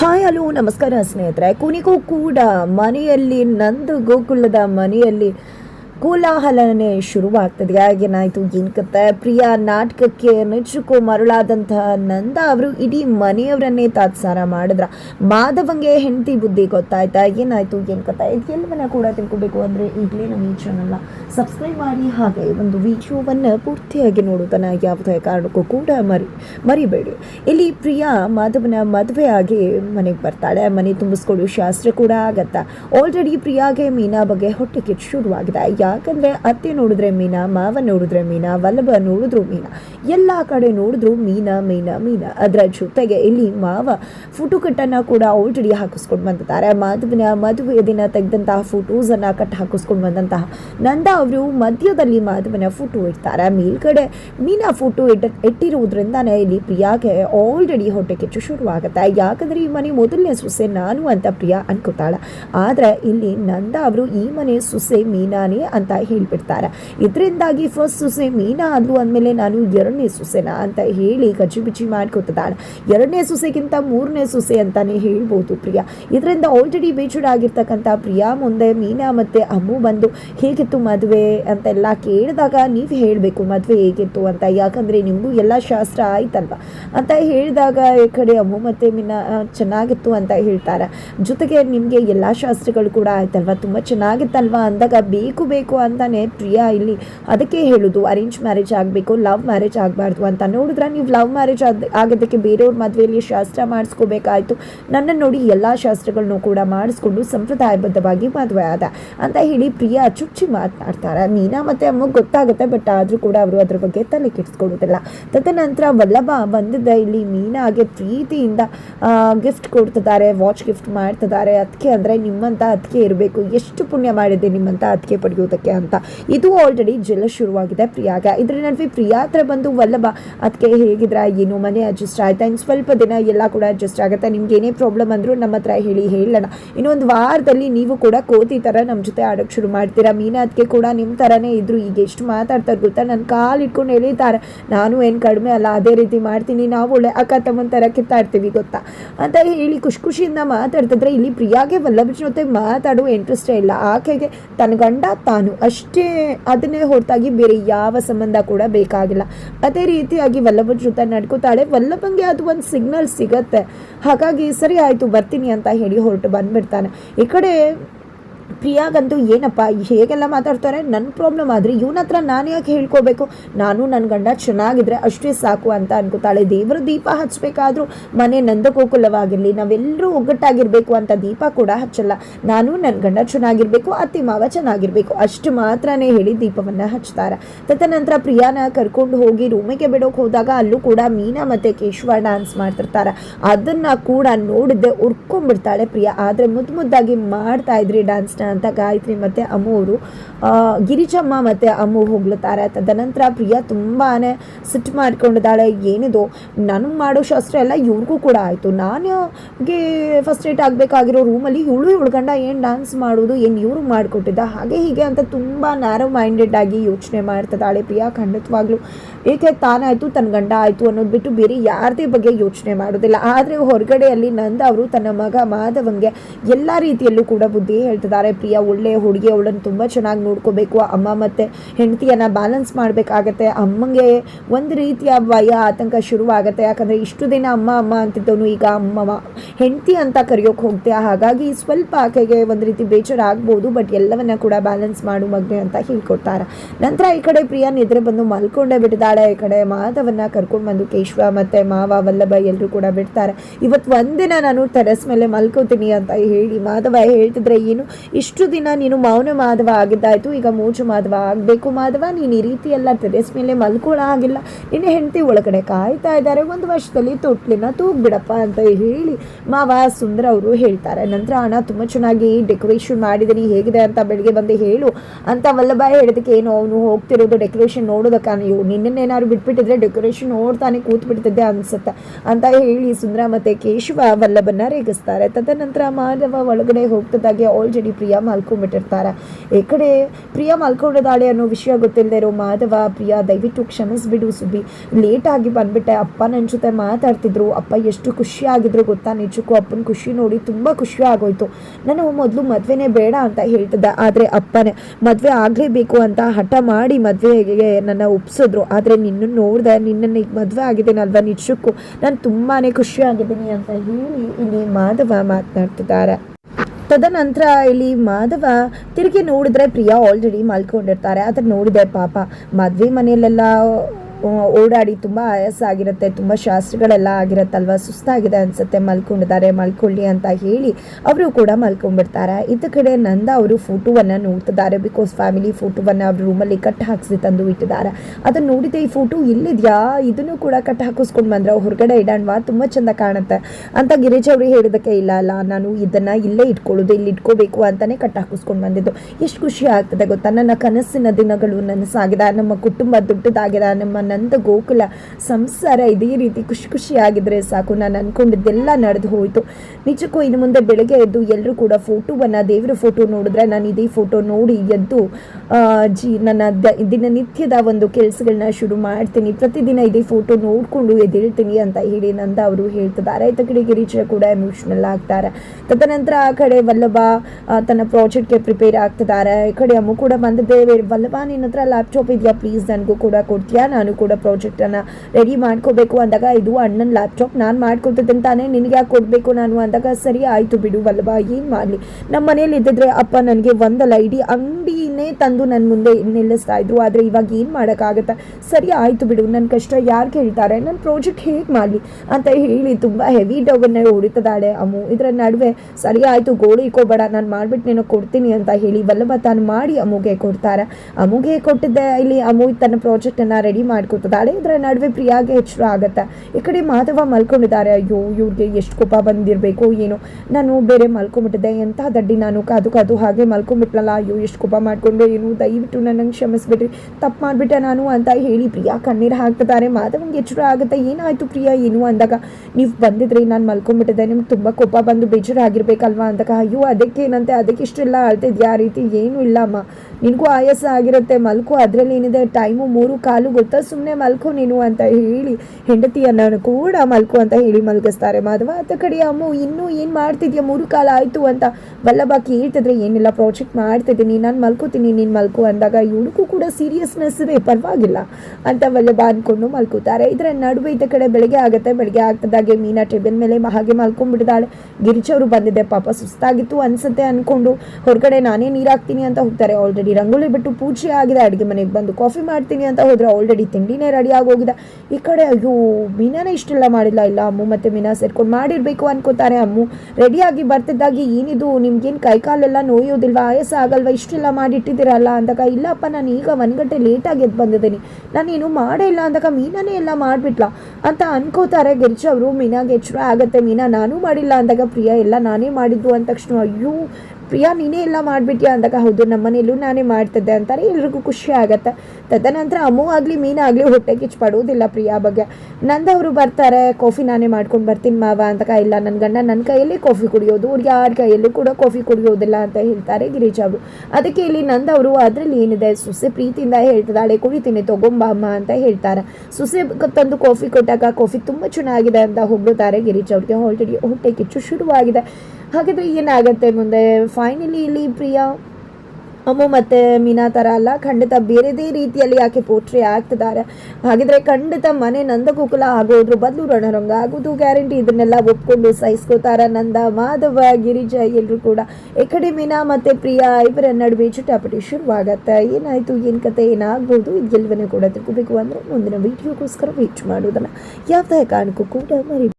Hi hello ನಮಸ್ಕಾರ ಸ್ನೇಹಿತರೆ. ಕೊನೆಗೂ ಕೂಡ ಮನೆಯಲ್ಲಿ ನಂದು ಗೋಕುಲದ ಮನೆಯಲ್ಲಿ ಕೋಲಾಹಲನೆ ಶುರುವಾಗ್ತದೆ. ಏನಾಯಿತು ಏನು ಪ್ರಿಯ ನಾಟಕಕ್ಕೆ ನೆಚ್ಚುಕು ಮರುಳಾದಂತಹ ನಂದ ಅವರು ಇಡೀ ಮನೆಯವರನ್ನೇ ತಾತ್ಸಾರ ಮಾಡಿದ್ರ. ಮಾಧವಂಗೆ ಹೆಂಡತಿ ಬುದ್ಧಿ ಗೊತ್ತಾಯ್ತಾ. ಏನಾಯ್ತು ಏನು ಇದೆಲ್ಲವನ್ನ ಕೂಡ ತಿಳ್ಕೊಬೇಕು ಅಂದರೆ ಈಗಲೇ ನಮ್ಮ ಈ ಚಾನಲ್ನ ಸಬ್ಸ್ಕ್ರೈಬ್ ಮಾಡಿ. ಹಾಗೆ ಒಂದು ವಿಡಿಯೋವನ್ನ ಪೂರ್ತಿಯಾಗಿ ನೋಡೋದನ್ನು ಯಾವುದೇ ಕಾರಣಕ್ಕೂ ಕೂಡ ಮರಿ, ಮರಿಬೇಡಿ. ಇಲ್ಲಿ ಪ್ರಿಯಾ ಮಾಧವನ ಮದುವೆ ಆಗಿ ಮನೆಗೆ ಬರ್ತಾಳೆ. ಮನೆ ತುಂಬಿಸ್ಕೊಡು ಶಾಸ್ತ್ರ ಕೂಡ ಆಗತ್ತಾ. ಆಲ್ರೆಡಿ ಪ್ರಿಯಾಗೆ ಮೀನಾ ಬಗ್ಗೆ ಹೊಟ್ಟೆ ಕಿಚ್ಚು ಶುರುವಾಗಿದೆ. ಯಾಕಂದ್ರೆ ಅತ್ತೆ ನೋಡಿದ್ರೆ ಮೀನಾ, ಮಾವ ನೋಡಿದ್ರೆ ಮೀನಾ ವಲ್ಲಬ ನೋಡಿದ್ರು ಮೀನಾ, ಎಲ್ಲ ಕಡೆ ನೋಡಿದ್ರು ಮೀನಾ ಮೀನಾ ಮೀನಾ. ಅದರ ಜೊತೆಗೆ ಇಲ್ಲಿ ಮಾವ ಫೋಟೋ ಕಟನ್ನ ಕೂಡ ಆಲ್ರೆಡಿ ಹಾಕಿಸ್ಕೊಂಡು ಬಂದಿದ್ದಾರೆ. ಮಾಧವನ ಮದುವೆಯ ದಿನ ತೆಗೆದಂತಹ ಫೋಟೋಸ್ ಅನ್ನ ಕಟ್ ಹಾಕಿಸ್ಕೊಂಡು ಬಂದಂತಹ ನಂದ ಅವರು ಮಧ್ಯದಲ್ಲಿ ಮಾಧವನ ಫೋಟೋ ಇಡ್ತಾರೆ. ಮೇಲ್ಗಡೆ ಮೀನಾ ಫೋಟೋ ಇಟ್ಟ, ಇಟ್ಟಿರುವುದರಿಂದಾನೇ ಇಲ್ಲಿ ಪ್ರಿಯಾಗೆ ಆಲ್ರೆಡಿ ಹೊಟ್ಟೆ ಕಿಚ್ಚು ಶುರುವಾಗುತ್ತೆ. ಯಾಕಂದ್ರೆ ಈ ಮನೆ ಮೊದಲನೇ ಸೊಸೆ ನಾನು ಅಂತ ಪ್ರಿಯಾ ಅನ್ಕೋತಾಳೆ. ಆದ್ರೆ ಇಲ್ಲಿ ನಂದ ಅವರು ಈ ಮನೆ ಸೊಸೆ ಮೀನಾನೇ ಅಂತ ಹೇಳಿಬಿಡ್ತಾರೆ. ಇದರಿಂದಾಗಿ ಫಸ್ಟ್ ಸೊಸೆ ಮೀನಾ ಆದ್ಲು ಅಂದಮೇಲೆ ನಾನು ಎರಡನೇ ಸೊಸೆನಾ ಅಂತ ಹೇಳಿ ಕಚ್ಚಿಬಿಚ್ಚಿ ಮಾಡ್ಕೊತಿದ್ದಾಳೆ. ಎರಡನೇ ಸೊಸೆಗಿಂತ ಮೂರನೇ ಸೊಸೆ ಅಂತಾನೆ ಹೇಳ್ಬೋದು ಪ್ರಿಯಾ. ಇದರಿಂದ ಆಲ್ರೆಡಿ ಬೇಜಾರಾಗಿರ್ತಕ್ಕಂಥ ಪ್ರಿಯಾ ಮುಂದೆ ಮೀನಾ ಮತ್ತೆ ಅಮ್ಮು ಬಂದು, ಹೇಗಿತ್ತು ಮದುವೆ? ಅಂತೆಲ್ಲ ಕೇಳಿದಾಗ ನೀವು ಹೇಳಬೇಕು, ಮದುವೆ ಹೇಗಿತ್ತು? ಅಂತ. ಯಾಕಂದರೆ ನಿಮಗೂ ಎಲ್ಲ ಶಾಸ್ತ್ರ ಆಯ್ತಲ್ವ? ಅಂತ ಹೇಳಿದಾಗ, ಈ ಕಡೆ ಅಮ್ಮು ಮತ್ತೆ ಮೀನಾ ಚೆನ್ನಾಗಿತ್ತು ಅಂತ ಹೇಳ್ತಾರೆ. ಜೊತೆಗೆ ನಿಮಗೆ ಎಲ್ಲ ಶಾಸ್ತ್ರಗಳು ಕೂಡ ಆಯ್ತಲ್ವಾ? ತುಂಬ ಚೆನ್ನಾಗಿತ್ತಲ್ವಾ? ಅಂದಾಗ, ಬೇಕು ಬೇಕು ಅಂತಾನೆ ಪ್ರಿಯಾ ಇಲ್ಲಿ ಅದಕ್ಕೆ ಹೇಳುದು ಅರೇಂಜ್ ಮ್ಯಾರೇಜ್ ಆಗಬೇಕು ಲವ್ ಮ್ಯಾರೇಜ್ ಆಗಬಾರ್ದು ಅಂತ. ನೋಡಿದ್ರೆ ನೀವು ಲವ್ ಮ್ಯಾರೇಜ್ ಆದ ಆಗೋದಕ್ಕೆ ಬೇರೆಯವ್ರ ಮದುವೆಯಲ್ಲಿ ಶಾಸ್ತ್ರ ಮಾಡಿಸ್ಕೋಬೇಕಾಯ್ತು. ನನ್ನ ನೋಡಿ ಎಲ್ಲ ಶಾಸ್ತ್ರಗಳನ್ನು ಕೂಡ ಮಾಡಿಸ್ಕೊಂಡು ಸಂಪ್ರದಾಯಬದ್ಧವಾಗಿ ಮದುವೆ ಆದ ಅಂತ ಹೇಳಿ ಪ್ರಿಯಾ ಚುಚ್ಚಿ ಮಾತನಾಡ್ತಾರೆ. ಮೀನಾ ಮತ್ತು ಅಮ್ಮಗೆ ಗೊತ್ತಾಗುತ್ತೆ ಬಟ್ ಆದರೂ ಕೂಡ ಅವರು ಅದ್ರ ಬಗ್ಗೆ ತಲೆ ಕೆಡಿಸ್ಕೊಡೋದಿಲ್ಲ ತದನಂತರ ವಲ್ಲಭ ಬಂದಿದ್ದ ಇಲ್ಲಿ ಮೀನಾಗೆ ಪ್ರೀತಿಯಿಂದ ಗಿಫ್ಟ್ ಕೊಡ್ತಿದ್ದಾರೆ ವಾಚ್ ಗಿಫ್ಟ್ ಮಾಡ್ತಿದ್ದಾರೆ. ಅದಕ್ಕೆ ಅಂದರೆ ನಿಮ್ಮಂಥ ಅದಕ್ಕೆ ಇರಬೇಕು. ಎಷ್ಟು ಪುಣ್ಯ ಮಾಡಿದೆ ನಿಮ್ಮಂಥ ಅದಕ್ಕೆ ಪಡೆಯೋದಕ್ಕೆ? ಅಂತ. ಇದು ಆಲ್ರೆಡಿ ಜಲ ಶುರುವಾಗಿದೆ ಪ್ರಿಯಾಗೆ. ಇದ್ರ ನಡುವೆ ಪ್ರಿಯಾ ಹತ್ರ ಬಂದು ವಲ್ಲಭ ಅದಕ್ಕೆ ಹೇಗಿದ್ರ, ಏನು ಮನೆ ಅಡ್ಜಸ್ಟ್ ಆಯ್ತಾ ಇನ್ನು ಸ್ವಲ್ಪ ದಿನ ಎಲ್ಲ ಕೂಡ ಅಡ್ಜಸ್ಟ್ ಆಗುತ್ತೆ. ನಿಮ್ಗೆ ಏನೇ ಪ್ರಾಬ್ಲಮ್ ಅಂದರೂ ನಮ್ಮ ಹತ್ರ ಹೇಳಿ ಹೇಳೋಣ. ಇನ್ನೊಂದು ವಾರದಲ್ಲಿ ನೀವು ಕೂಡ ಕೋತಿ ಥರ ನಮ್ಮ ಜೊತೆ ಆಡೋಕ್ಕೆ ಶುರು ಮಾಡ್ತೀರಾ? ಮೀನಾ ಅದಕ್ಕೆ ಕೂಡ ನಿಮ್ಮ ಥರನೇ ಇದ್ರು. ಈಗ ಎಷ್ಟು ಮಾತಾಡ್ತಾರೆ ಗೊತ್ತಾ? ನನ್ನ ಕಾಲು ಇಟ್ಕೊಂಡು ಎಳೀತಾರೆ. ನಾನು ಏನು ಕಡಿಮೆ ಅಲ್ಲ, ಅದೇ ರೀತಿ ಮಾಡ್ತೀನಿ. ನಾವು ಒಳ್ಳೆ ಅಕ್ಕ ತಮ್ಮನ ಥರ ಕಿತ್ತಾಡ್ತೀವಿ ಗೊತ್ತಾ? ಅಂತ ಹೇಳಿ ಖುಷಿ ಖುಷಿಯಿಂದ ಮಾತಾಡ್ತಿದ್ರೆ ಇಲ್ಲಿ ಪ್ರಿಯಾಗೆ ವಲ್ಲಭ ಜೊತೆ ಮಾತಾಡುವ ಇಂಟ್ರೆಸ್ಟೇ ಇಲ್ಲ. ಆಕೆಗೆ ತನ್ನ ಗಂಡ ತಾನು ಅಷ್ಟೇ ಅದನ್ನೇ ಹೊರತಾಗಿ ಬೇರೆ ಯಾವ ಸಂಬಂಧ ಕೂಡ ಬೇಕಾಗಿಲ್ಲ. ಅದೇ ರೀತಿಯಾಗಿ ವಲ್ಲಭನ ಜೊತೆ ನಡ್ಕೋತಾಳೆ. ವಲ್ಲಭಂಗೆ ಅದು ಒಂದು ಸಿಗ್ನಲ್ ಸಿಗತ್ತೆ. ಹಾಗಾಗಿ ಸರಿ ಆಯಿತು, ಬರ್ತೀನಿ ಅಂತ ಹೇಳಿ ಹೊರಟು ಬಂದ್ಬಿಡ್ತಾನೆ. ಈ ಕಡೆ ಪ್ರಿಯಾಗಂತೂ ಏನಪ್ಪ, ಹೇಗೆಲ್ಲ ಮಾತಾಡ್ತಾರೆ? ನನ್ನ ಪ್ರಾಬ್ಲಮ್ ಆದರೆ ಇವನ ಹತ್ರ ನಾನು ಯಾಕೆ ಹೇಳ್ಕೋಬೇಕು? ನಾನು ನನ್ನ ಗಂಡ ಚೆನ್ನಾಗಿದ್ರೆ ಅಷ್ಟೇ ಸಾಕು ಅಂತ ಅನ್ಕೋತಾಳೆ. ದೇವರ ದೀಪ ಹಚ್ಚಬೇಕಾದ್ರೂ ಮನೆ ನಂದಗೋಕುಲವಾಗಿರಲಿ ನಾವೆಲ್ಲರೂ ಒಗ್ಗಟ್ಟಾಗಿರಬೇಕು ಅಂತ ದೀಪ ಕೂಡ ಹಚ್ಚಲ್ಲ. ನಾನು ನನ್ನ ಗಂಡ ಚೆನ್ನಾಗಿರಬೇಕು, ಅತ್ತೆ ಮಾವ ಚೆನ್ನಾಗಿರಬೇಕು, ಅಷ್ಟು ಮಾತ್ರನೇ ಹೇಳಿ ದೀಪವನ್ನು ಹಚ್ತಾರೆ. ತದನಂತರ ಪ್ರಿಯಾನ ಕರ್ಕೊಂಡು ಹೋಗಿ ರೂಮಿಗೆ ಬಿಡೋಕೆ ಹೋದಾಗ ಅಲ್ಲೂ ಕೂಡ ಮೀನಾ ಮತ್ತು ಕೇಶವ ಡ್ಯಾನ್ಸ್ ಮಾಡ್ತಿರ್ತಾರೆ. ಅದನ್ನ ಕೂಡ ನೋಡಿದ್ದೆ ಉರ್ಕೊಂಡ್ಬಿಡ್ತಾಳೆ ಪ್ರಿಯಾ. ಆದರೆ ಮುದ್ದು ಮುದ್ದಾಗಿ ಮಾಡ್ತಾ ಇದ್ರಿ ಡ್ಯಾನ್ಸ್ನ ಅಂತ ಗಾಯತ್ರಿ ಮತ್ತು ಅಮ್ಮು ಅವರು. ಗಿರಿಜಮ್ಮ ಮತ್ತು ಅಮ್ಮು ಹೋಗ್ಲುತ್ತಾರೆ. ತದನಂತರ ಪ್ರಿಯಾ ತುಂಬಾ ಸಿಟ್ಟು ಮಾಡ್ಕೊಂಡಿದ್ದಾಳೆ. ಏನಿದು? ನನಗೆ ಮಾಡೋ ಶಾಸ್ತ್ರ ಎಲ್ಲ ಇವ್ರಿಗೂ ಕೂಡ ಆಯಿತು. ನಾನಿಗೆ ಫಸ್ಟ್ ಏಟ್ ಆಗಬೇಕಾಗಿರೋ ರೂಮಲ್ಲಿ ಇವಳು ಉಳ್ಗಂಡ ಏನು ಡ್ಯಾನ್ಸ್ ಮಾಡೋದು, ಏನು ಇವರು ಮಾಡಿಕೊಟ್ಟಿದ್ದ, ಹಾಗೆ ಹೀಗೆ ಅಂತ ತುಂಬ ನ್ಯಾರೋ ಮೈಂಡೆಡ್ ಆಗಿ ಯೋಚನೆ ಮಾಡ್ತಿದ್ದಾಳೆ ಪ್ರಿಯಾ ಖಂಡಿತವಾಗ್ಲೂ. ಏಕೆ ತಾನಾಯಿತು ತನ್ನ ಗಂಡ ಆಯಿತು ಅನ್ನೋದು ಬಿಟ್ಟು ಬೇರೆ ಯಾರದೇ ಬಗ್ಗೆ ಯೋಚನೆ ಮಾಡೋದಿಲ್ಲ. ಆದರೆ ಹೊರಗಡೆಯಲ್ಲಿ ನಂದ ಅವರು, ತನ್ನ ಮಗ ಮಾಧವಂಗೆ ಎಲ್ಲ ರೀತಿಯಲ್ಲೂ ಕೂಡ ಬುದ್ಧಿ ಹೇಳ್ತಿದ್ದಾರೆ. ಪ್ರಿಯಾ ಒಳ್ಳೆಯ ಹುಡುಗಿ, ಅವಳನ್ನು ತುಂಬ ಚೆನ್ನಾಗಿ ನೋಡ್ಕೋಬೇಕು. ಅಮ್ಮ ಮತ್ತು ಹೆಂಡತಿಯನ್ನು ಬ್ಯಾಲೆನ್ಸ್ ಮಾಡಬೇಕಾಗತ್ತೆ. ಅಮ್ಮಂಗೆ ಒಂದು ರೀತಿಯ ಭಯ, ಆತಂಕ ಶುರುವಾಗುತ್ತೆ. ಯಾಕಂದರೆ ಇಷ್ಟು ದಿನ ಅಮ್ಮ ಅಮ್ಮ ಅಂತಿದ್ದವನು ಈಗ ಅಮ್ಮ ಹೆಂಡತಿ ಅಂತ ಕರೆಯೋಕೆ ಹೋಗ್ತೀಯ ಹಾಗಾಗಿ ಸ್ವಲ್ಪ ಆಕೆಗೆ ಒಂದು ರೀತಿ ಬೇಜಾರು ಆಗ್ಬೋದು ಬಟ್ ಎಲ್ಲವನ್ನ ಕೂಡ ಬ್ಯಾಲೆನ್ಸ್ ಮಾಡು ಮಗ್ನೆ ಅಂತ ಹೇಳ್ಕೊಡ್ತಾರೆ. ನಂತರ ಈ ಕಡೆ ಪ್ರಿಯಾ ನಿದ್ರೆ ಬಂದು ಮಲ್ಕೊಂಡೇ ಬಿಟ್ಟಿದ್ದಾಳೆ ಈ ಕಡೆ ಮಾಧವನ್ನ ಕರ್ಕೊಂಡು ಬಂದು ಕೇಶವ ಮತ್ತೆ ಮಾವ ವಲ್ಲಭ ಎಲ್ಲರೂ ಕೂಡ ಬಿಡ್ತಾರೆ. ಇವತ್ತು ಒಂದಿನ ನಾನು ಟೆರೆಸ್ ಮೇಲೆ ಮಲ್ಕೋತೀನಿ ಅಂತ ಹೇಳಿ ಮಾಧವ ಹೇಳ್ತಿದ್ರೆ ಏನು, ಇಷ್ಟು ದಿನ ನೀನು ಮೌನ ಮಾಧವ ಆಗಿದ್ದಾಯ್ತು, ಈಗ ಮೂಜು ಮಾಧವ ಆಗಬೇಕು ಮಾಧವ, ನೀನು ಈ ರೀತಿ ಎಲ್ಲ ಟೆರೆಸ್ ಮೇಲೆ ಮಲ್ಕೊಳ ಆಗಿಲ್ಲ. ನಿನ್ನ ಹೆಂಡತಿ ಒಳಗಡೆ ಕಾಯ್ತಾ ಇದ್ದಾರೆ, ಒಂದು ವರ್ಷದಲ್ಲಿ ತೊಟ್ಲಿನ ತೂಗ್ಬಿಡಪ್ಪ ಅಂತ ಹೇಳಿ ಮಾವ ಸುಂದರ ಅವರು ಹೇಳ್ತಾರೆ. ನಂತರ ಅಣ್ಣ ತುಂಬ ಚೆನ್ನಾಗಿ ಡೆಕೋರೇಷನ್ ಮಾಡಿದ್ದೀನಿ ಹೇಗಿದೆ ಅಂತ ಬೆಳಿಗ್ಗೆ ಬಂದು ಹೇಳು ಅಂತ ವಲ್ಲಭ ಹೇಳಿದಕ್ಕೆ ಏನು, ಅವನು ಹೋಗ್ತಿರೋದು ಡೆಕೋರೇಷನ್ ನೋಡೋದಕ್ಕೆ ನೀವು ನಿನ್ನೇನಾದ್ರು ಬಿಟ್ಬಿಟ್ಟಿದ್ರೆ ಡೆಕೋರೇಷನ್ ನೋಡ್ತಾನೆ ಕೂತ್ ಬಿಡ್ತಿದ್ದೆ ಅನ್ಸುತ್ತೆ. ಅಂತ ಹೇಳಿ ಸುಂದರ ಮತ್ತೆ ಕೇಶವ ವಲ್ಲಭನ್ನ ರೇಗಿಸ್ತಾರೆ. ತದನಂತರ ಮಾಧವ ಒಳಗಡೆ ಹೋಗ್ತದಾಗೆ ಆಲ್ರೆಡಿ ಪ್ರಿಯಾ ಮಲ್ಕೊಂಡ್ಬಿಟ್ಟಿರ್ತಾರೆ ಈ ಕಡೆ ಪ್ರಿಯಾ ಮಲ್ಕೊಂಡಿದ್ದಾಳೆ ಅನ್ನೋ ವಿಷಯ ಗೊತ್ತಿಲ್ಲದೆ ಇರೋ ಮಾಧವ, ಪ್ರಿಯಾ ದಯವಿಟ್ಟು ಕ್ಷಮಿಸ್ಬಿಡು ಸುಬ್ಬಿ. ಲೇಟ್ ಆಗಿ ಬಂದ್ಬಿಟ್ಟೆ. ಅಪ್ಪ ನನ್ನ ಜೊತೆ ಮಾತಾಡ್ತಿದ್ರು. ಅಪ್ಪ ಎಷ್ಟು ಖುಷಿ ಆಗಿದ್ರು ಗೊತ್ತಾ? ನಿಜಕ್ಕೂ ಅಪ್ಪನ ಖುಷಿ ನೋಡಿ ತುಂಬ ಖುಷಿ ಆಗೋಯ್ತು. ನಾನು ಮೊದಲು ಮದುವೆನೇ ಬೇಡ ಅಂತ ಹೇಳ್ತಿದ್ದೆ. ಆದರೆ ಅಪ್ಪನೇ ಮದುವೆ ಆಗಲೇಬೇಕು ಅಂತ ಹಠ ಮಾಡಿ ಮದುವೆಗೆ ನನ್ನ ಒಪ್ಸಿದ್ರು. ಆದರೆ ನಿನ್ನನ್ನು ನೋಡಿದೆ, ನಿನ್ನನ್ನು ಈಗ ಮದುವೆ ಆಗಿದ್ದೇನಲ್ವಾ ನಿಜಕ್ಕೂ? ನಾನು ತುಂಬಾ ಖುಷಿ ಆಗಿದ್ದೀನಿ ಅಂತ ಹೇಳಿ ಇಲ್ಲಿ ಮಾಧವ ಮಾತನಾಡ್ತಿದ್ದಾರೆ. ತದನಂತರ ಇಲ್ಲಿ ಮಾಧವ ತಿರುಗಿ ನೋಡಿದ್ರೆ ಪ್ರಿಯಾ ಆಲ್ರೆಡಿ ಮಲ್ಕೊಂಡಿರ್ತಾರೆ. ಅದನ್ನು ನೋಡಿದೆ ಪಾಪ, ಮದುವೆ ಮನೆಯಲ್ಲೆಲ್ಲ ಓಡಾಡಿ ತುಂಬ ಆಯಾಸ ಆಗಿರುತ್ತೆ ತುಂಬ ಶಾಸ್ತ್ರಗಳೆಲ್ಲ ಆಗಿರುತ್ತಲ್ವ? ಸುಸ್ತಾಗಿದೆ ಅನ್ಸುತ್ತೆ ಮಲ್ಕೊಂಡಿದ್ದಾರೆ, ಮಲ್ಕೊಳ್ಳಿ ಅಂತ ಹೇಳಿ ಅವರು ಕೂಡ ಮಲ್ಕೊಂಡ್ಬಿಡ್ತಾರೆ. ಇದ್ದ ಕಡೆ ನಂದ ಅವರು ಫೋಟೋವನ್ನು ನೋಡ್ತಿದ್ದಾರೆ ಬಿಕಾಸ್ ಫ್ಯಾಮಿಲಿ ಫೋಟೋವನ್ನು ಅವ್ರ ರೂಮಲ್ಲಿ ಕಟ್ ಹಾಕಿಸಿ ತಂದು ಇಟ್ಟಿದ್ದಾರೆ. ಅದನ್ನು ನೋಡಿದೆ ಈ ಫೋಟೋ ಇಲ್ಲಿದೆಯಾ ಇದನ್ನು ಕೂಡ ಕಟ್ ಹಾಕಿಸ್ಕೊಂಡು ಬಂದ್ರೆ ಹೊರಗಡೆ ಇಡೋಣವಾ ತುಂಬ ಚೆಂದ ಕಾಣುತ್ತೆ. ಅಂತ ಗಿರೀಶ್ ಅವರು ಹೇಳಿದಕ್ಕೆ ಇಲ್ಲ ಅಲ್ಲ ನಾನು ಇದನ್ನು ಇಲ್ಲೇ ಇಟ್ಕೊಳ್ಳೋದು, ಇಲ್ಲಿ ಇಟ್ಕೋಬೇಕು ಅಂತಲೇ ಕಟ್ ಹಾಕಿಸ್ಕೊಂಡು ಬಂದಿದ್ದು. ಎಷ್ಟು ಖುಷಿ ಆಗ್ತದೆ ಗೊತ್ತಾ? ನನ್ನ ಕನಸಿನ ದಿನಗಳು ನನಸಾಗಿದೆ, ನಮ್ಮ ಕುಟುಂಬ ದೊಡ್ಡದಾಗಿದೆ, ನಮ್ಮ ನಂದ ಗೋಕುಲ ಸಂಸಾರ ಇದೇ ರೀತಿ ಖುಷಿ ಖುಷಿಯಾಗಿದ್ದರೆ ಸಾಕು. ನಾನು ಅನ್ಕೊಂಡಿದ್ದೆಲ್ಲ ನಡೆದು ಹೋಯಿತು. ನಿಜಕ್ಕೂ ಇನ್ನು ಮುಂದೆ ಬೆಳಗ್ಗೆ ಎದ್ದು ಎಲ್ಲರೂ ಕೂಡ ಫೋಟೋವನ್ನು, ದೇವರ ಫೋಟೋ ನೋಡಿದ್ರೆ ನಾನು ಇದೇ ಫೋಟೋ ನೋಡಿ ಎದ್ದು ಜಿ, ನನ್ನ ದಿನನಿತ್ಯದ ಒಂದು ಕೆಲಸಗಳನ್ನ ಶುರು ಮಾಡ್ತೀನಿ. ಪ್ರತಿದಿನ ಇದೇ ಫೋಟೋ ನೋಡಿಕೊಂಡು ಎದ್ದೇಳ್ತೀನಿ ಅಂತ ಹೇಳಿ ನಂದ ಅವರು ಹೇಳ್ತಿದ್ದಾರೆ. ಆಯ್ತು ಕಡೆ ಗಿರೀಶ ಕೂಡ ಎಮೋಷನಲ್ ಆಗ್ತಾರೆ. ತದನಂತರ ಆ ಕಡೆ ವಲ್ಲಭ ತನ್ನ ಪ್ರಾಜೆಕ್ಟ್ಗೆ ಪ್ರಿಪೇರ್ ಆಗ್ತಿದ್ದಾರೆ. ಈ ಕಡೆ ಅಮ್ಮ ಕೂಡ ಬಂದಿದ್ದೆ. ವಲ್ಲಭ, ನಿನ್ನ ಹತ್ರ ಲ್ಯಾಪ್ಟಾಪ್ ಇದೆಯಾ? ಪ್ಲೀಸ್ ನನಗೂ ಕೂಡ ಕೊಡ್ತೀಯಾ? ನಾನು ಕೂಡ ಪ್ರಾಜೆಕ್ಟನ್ನು ರೆಡಿ ಮಾಡ್ಕೋಬೇಕು ಅಂದಾಗ, ಇದು ಅಣ್ಣನ ಲ್ಯಾಪ್ಟಾಪ್ ನಾನು ಮಾಡ್ಕೊತಿದ್ದೀನಿ ತಾನೇ, ನಿನಗೆ ಯಾಕೆ ಕೊಡಬೇಕು ನಾನು? ಅಂದಾಗ, ಸರಿ, ಆಯಿತು ಬಿಡು ಅಲ್ವಾ ಏನು ಮಾಡಲಿ? ನಮ್ಮ ಮನೇಲಿ ಇದ್ದಿದ್ರೆ ಅಪ್ಪ ನನಗೆ ಒಂದಲ್ಲ, ಇಡೀ ಅಂಗಡಿನೇ ತಂದು ನನ್ನ ಮುಂದೆ ನಿಲ್ಲಿಸ್ತಾ ಇದ್ರು. ಆದರೆ ಇವಾಗ ಏನು ಮಾಡೋಕ್ಕಾಗತ್ತೆ? ಸರಿ, ಆಯಿತು ಬಿಡು ನನ್ನ ಕಷ್ಟ ಯಾರು ಕೇಳ್ತಾರೆ? ನನ್ನ ಪ್ರಾಜೆಕ್ಟ್ ಹೇಗೆ ಮಾಡಲಿ? ಅಂತ ಹೇಳಿ ತುಂಬ ಹೆವಿ ಡೌವನ್ನೇ ಹೊಡಿತದಾಳೆ ಅಮ್ಮು. ಇದರ ನಡುವೆ, ಸರಿ, ಆಯಿತು, ಗೋಳಿ ಇಕ್ಕೋಬೇಡ, ನಾನು ಮಾಡ್ಬಿಟ್ಟು ನೀನು ಕೊಡ್ತೀನಿ ಅಂತ ಹೇಳಿ ವಲ್ಲಭ ತಾನು ಮಾಡಿ ಅಮ್ಮುಗೆ ಕೊಡ್ತಾರೆ. ಅಮ್ಮುಗೆ ಕೊಟ್ಟಿದ್ದೆ, ಇಲ್ಲಿ ಅಮ್ಮು ತನ್ನ ಪ್ರಾಜೆಕ್ಟನ್ನು ರೆಡಿ ಮಾಡ್ಕೊತಿದ್ದಾಳೆ ಇದರ ನಡುವೆ ಪ್ರಿಯಾಗೆ ಎಚ್ಚರ ಆಗುತ್ತೆ. ಈ ಕಡೆ ಮಾಧವ ಮಲ್ಕೊಂಡಿದ್ದಾರೆ. ಅಯ್ಯೋ, ಇವ್ರಿಗೆ ಎಷ್ಟು ಕೋಪ ಬಂದಿರಬೇಕು, ಏನೋ? ನಾನು ಬೇರೆ ಮಲ್ಕೊಂಬಿಟ್ಟಿದ್ದೆ ಎಂಥ ದಡ್ಡಿ ನಾನು? ಕಾದು ಕಾದು ಹಾಗೆ ಮಲ್ಕೊಂಬಿಟ್ಲಲ್ಲ ಅಯ್ಯೋ, ಎಷ್ಟು ಕೋಪ ಮಾಡ್ಕೊಂಡು ಏನು? ದಯವಿಟ್ಟು ನನಗೆ ಕ್ಷಮಿಸ್ಬಿಟ್ರಿ ತಪ್ಪು ಮಾಡಿಬಿಟ್ಟೆ ನಾನು ಅಂತ ಹೇಳಿ ಪ್ರಿಯಾ ಕಣ್ಣೀರು ಹಾಕ್ತಿದ್ದಾರೆ. ಮಾಧವಂಗೆ ಎಚ್ಚರ ಆಗುತ್ತೆ. ಏನಾಯಿತು ಪ್ರಿಯಾ, ಏನು ಅಂದಾಗ? ನೀವು ಬಂದಿದ್ರಿ, ನಾನು ಮಲ್ಕೊಂಬಿಟ್ಟಿದ್ದೆ ನಿಮ್ಗೆ ತುಂಬ ಕೋಪ ಬಂದು ಬೇಜಾರಾಗಿರ್ಬೇಕಲ್ವಾ ಅಂದಾಗ? ಅಯ್ಯೋ ಅದಕ್ಕೆ ಏನಂತೆ ಅದಕ್ಕೆ ಇಷ್ಟೆಲ್ಲ ಅಳ್ತಿದ್ಯಾ ಆ ರೀತಿ? ಏನೂ ಇಲ್ಲಮ್ಮ. ನಿನಗೂ ಆಯಾಸ ಆಗಿರುತ್ತೆ. ಮಲ್ಕೋ, ಅದರಲ್ಲಿ ಏನಿದೆ? ಟೈಮು ಮೂರು, ಕಾಲು ಗೊತ್ತಾ ಸುಮ್ಮನೆ ಮಲ್ಕೋ ನೀನು ಅಂತ ಹೇಳಿ ಹೆಂಡತಿಯನ್ನು ಕೂಡ ಮಲ್ಕು ಅಂತ ಹೇಳಿ ಮಲಗಿಸ್ತಾರೆ. ಮಾಧವ, ಅತ್ತ ಕಡೆ ಅಮ್ಮು, ಇನ್ನೂ ಏನು ಮಾಡ್ತಿದ್ಯಾ? ಮೂರು ಕಾಲ ಆಯಿತು ಅಂತ ವಲ್ಲಭ ಕೇಳ್ತಿದ್ರೆ, ಏನಿಲ್ಲ ಪ್ರಾಜೆಕ್ಟ್ ಮಾಡ್ತಿದ್ದೀನಿ, ನಾನು ಮಲ್ಕೋತೀನಿ, ನೀನು ಮಲ್ಕು ಅಂದಾಗ ಇವಳಿಗೂ ಕೂಡ ಸೀರಿಯಸ್ನೆಸ್ ಇದೆ, ಪರವಾಗಿಲ್ಲ ಅಂತ ವಲ್ಲಭ ಅಂದ್ಕೊಂಡು ಮಲ್ಕೋತಾರೆ. ಇದರ ನಡುವೆ ಇದ್ದ ಕಡೆ ಬೆಳಗ್ಗೆ ಆಗುತ್ತೆ, ಬೆಳಗ್ಗೆ ಆಗ್ತದಾಗೆ ಮೀನಾ ಟೇಬಲ್ ಮೇಲೆ ಹಾಗೆ ಮಲ್ಕೊಂಡ್ಬಿಡ್ತಾಳೆ ಗಿರಿಜವರು ಬಂದಿದೆ ಪಾಪ ಸುಸ್ತಾಗಿತ್ತು ಅನ್ಸುತ್ತೆ ಅಂದ್ಕೊಂಡು ಹೊರಗಡೆ ನಾನೇ ನೀರು ಹಾಕ್ತೀನಿ ಅಂತ ಹೋಗ್ತಾರೆ. ಆಲ್ರೆಡಿ ರಂಗೋಲಿ ಬಿಟ್ಟು ಪೂಜೆ ಆಗಿದೆ, ಅಡುಗೆ ಮನೆಗೆ ಬಂದು ಕಾಫಿ ಮಾಡ್ತೀನಿ ಅಂತ ಹೋದ್ರೆ ಆಲ್ರೆಡಿ ತಿಂಡಿನೇ ರೆಡಿ ಆಗೋಗಿದೆ ಈ ಕಡೆ ಅಯ್ಯೋ, ಮೀನಾನೇ ಇಷ್ಟೆಲ್ಲ ಮಾಡಿಲ್ಲ. ಇಲ್ಲ, ಅಮ್ಮು ಮತ್ತೆ ಮೀನಾ ಸೇರ್ಕೊಂಡು ಮಾಡಿರಬೇಕು ಅನ್ಕೋತಾರೆ. ಅಮ್ಮು ರೆಡಿಯಾಗಿ ಬರ್ತಿದ್ದಾಗಿ ಏನಿದು? ನಿಮ್ಗೇನು ಕೈಕಾಲೆಲ್ಲ ನೋಯೋದಿಲ್ವಾ? ಆಯಸ ಆಗಲ್ವಾ? ಇಷ್ಟೆಲ್ಲ ಮಾಡಿಟ್ಟಿದ್ದೀರಲ್ಲ ಅಂದಾಗ, ಇಲ್ಲಪ್ಪ, ನಾನು ಈಗ ಒಂದು ಗಂಟೆ ಲೇಟಾಗಿ ಎದ್ದು ಬಂದಿದ್ದೀನಿ. ನಾನೇನು ಮಾಡೇ ಇಲ್ಲ ಅಂದಾಗ ಮೀನಾನೇ ಎಲ್ಲ ಮಾಡಿಬಿಟ್ಲ? ಅಂತ ಅನ್ಕೋತಾರೆ ಗಿರ್ಜ್ ಅವರು. ಮೀನಾಗೆ ಎಚ್ಚರ ಆಗುತ್ತೆ. ಮೀನಾ, ನಾನು ಮಾಡಿಲ್ಲ ಅಂದಾಗ ಪ್ರಿಯಾ, ಎಲ್ಲ ನಾನೇ ಮಾಡಿದ್ದು ಅಂದ ತಕ್ಷಣ, ಅಯ್ಯೋ ಪ್ರಿಯಾ, ನೀನೇ ಎಲ್ಲ ಮಾಡಿಬಿಟ್ಯಾ? ಅಂದಾಗ, ಹೌದು ನಮ್ಮ ಮನೆಯಲ್ಲೂ ನಾನೇ ಮಾಡ್ತಿದ್ದೆ ಅಂತಾರೆ. ಎಲ್ರಿಗೂ ಖುಷಿ ಆಗತ್ತೆ. ತದನಂತರ ಅಮ್ಮು ಆಗಲಿ ಮೀನಾಗಲಿ ಹೊಟ್ಟೆ ಕಿಚ್ಚು ಪಡೋದಿಲ್ಲ ಪ್ರಿಯಾ ಬಗ್ಗೆ. ನಂದವರು ಬರ್ತಾರೆ, ಕಾಫಿ ನಾನೇ ಮಾಡ್ಕೊಂಡು ಬರ್ತೀನಿ ಮಾವ ಅಂತ ಇಲ್ಲ ನನ್ನ ಗಂಡ ನನ್ನ ಕೈಯಲ್ಲಿ ಕಾಫಿ ಕುಡಿಯೋದು, ಅವ್ರು ಯಾರ ಕೈಯಲ್ಲೂ ಕೂಡ ಕಾಫಿ ಕುಡಿಯೋದಿಲ್ಲ ಅಂತ ಹೇಳ್ತಾರೆ ಗಿರೀಜ್ ಅದಕ್ಕೆ ಇಲ್ಲಿ ನಂದವರು ಅದರಲ್ಲಿ ಏನಿದೆ, ಸೊಸೆ ಪ್ರೀತಿಯಿಂದ ಹೇಳ್ತಿದ್ದಾಳೆ, ಕುಡಿತೀನಿ, ತಗೊಂಬ ಅಮ್ಮ ಅಂತ ಹೇಳ್ತಾರೆ. ಸೊಸೆ ತಂದು ಕಾಫಿ ಕೊಟ್ಟಾಗ, ಕಾಫಿ ತುಂಬ ಚೆನ್ನಾಗಿದೆ ಅಂತ ಹೊಗಳುತ್ತಾರೆ ಗಿರೀಶ್ ಅವ್ರಿಗೆ ಆಲ್ರೆಡಿ ಹೊಟ್ಟೆ ಕಿಚ್ಚು ಶುರುವಾಗಿದೆ. ಹಾಗಾದರೆ ಏನಾಗುತ್ತೆ ಮುಂದೆ? ಫೈನಲಿ ಇಲ್ಲಿ ಪ್ರಿಯಾ ಅಮ್ಮು ಮತ್ತು ಮೀನಾ ಥರ ಅಲ್ಲ, ಖಂಡಿತ ಬೇರೆದೇ ರೀತಿಯಲ್ಲಿ ಯಾಕೆ ಪೋಟ್ರಿ ಆಗ್ತಿದ್ದಾರೆ. ಹಾಗಿದ್ರೆ ಖಂಡಿತ ಮನೆ ನಂದಗೋಕುಲ ಆಗೋದ್ರ ಬದಲು ರಣರಂಗ ಆಗೋದು ಗ್ಯಾರಂಟಿ ಇದನ್ನೆಲ್ಲ ಒಪ್ಕೊಂಡು ಸಹಿಸ್ಕೋತಾರ ನಂದ, ಮಾಧವ, ಗಿರಿಜ ಎಲ್ಲರೂ ಕೂಡ. ಎಕಡೆ ಕಡೆ ಮೀನಾ ಮತ್ತು ಪ್ರಿಯಾ ಇವರ ನಡುವೆ ಚಟಾಪಟಿ ಶುರುವಾಗತ್ತೆ. ಏನಾಯಿತು, ಏನು ಕತೆ, ಏನಾಗ್ಬೋದು ಇದೆಲ್ಲವನ್ನೂ ಕೂಡ ತಿಳ್ಕೋಬೇಕು ಅಂದರೆ ಮುಂದಿನ ವೀಡಿಯೋಗೋಸ್ಕರ ವೇಟ್ ಮಾಡೋದನ್ನು. ಯಾವುದೇ ಕಾರಣಕ್ಕೂ ಕೂಡ ಮರಿ